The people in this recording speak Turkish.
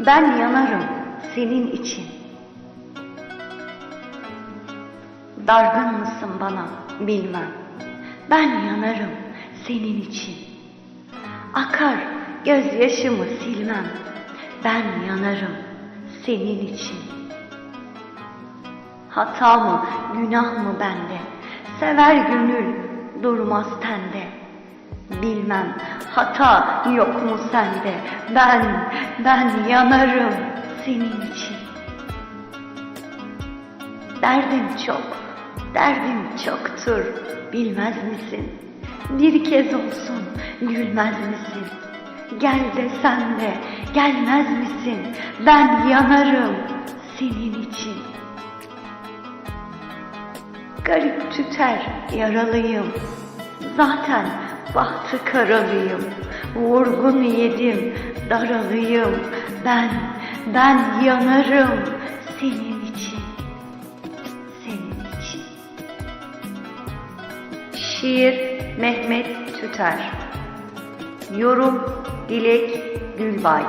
Ben yanarım senin için. Dargın mısın bana bilmem. Ben yanarım senin için. Akar gözyaşımı silmem. Ben yanarım senin için. Hata mı, günah mı bende? Sever gönül durmaz tende. Bilmem hata yok mu sende? Ben, ben yanarım senin için. Derdim çok, derdim çoktur bilmez misin? Bir kez olsun gülmez misin? Gel desem de gelmez misin? Ben yanarım senin için. Garip tüter yaralıyım. Zaten bahtı karalıyım. Vurgun yedim daralıyım. Ben, ben yanarım senin için. Senin için. Şiir Mehmet Tüter Yorum Dilek Gülbay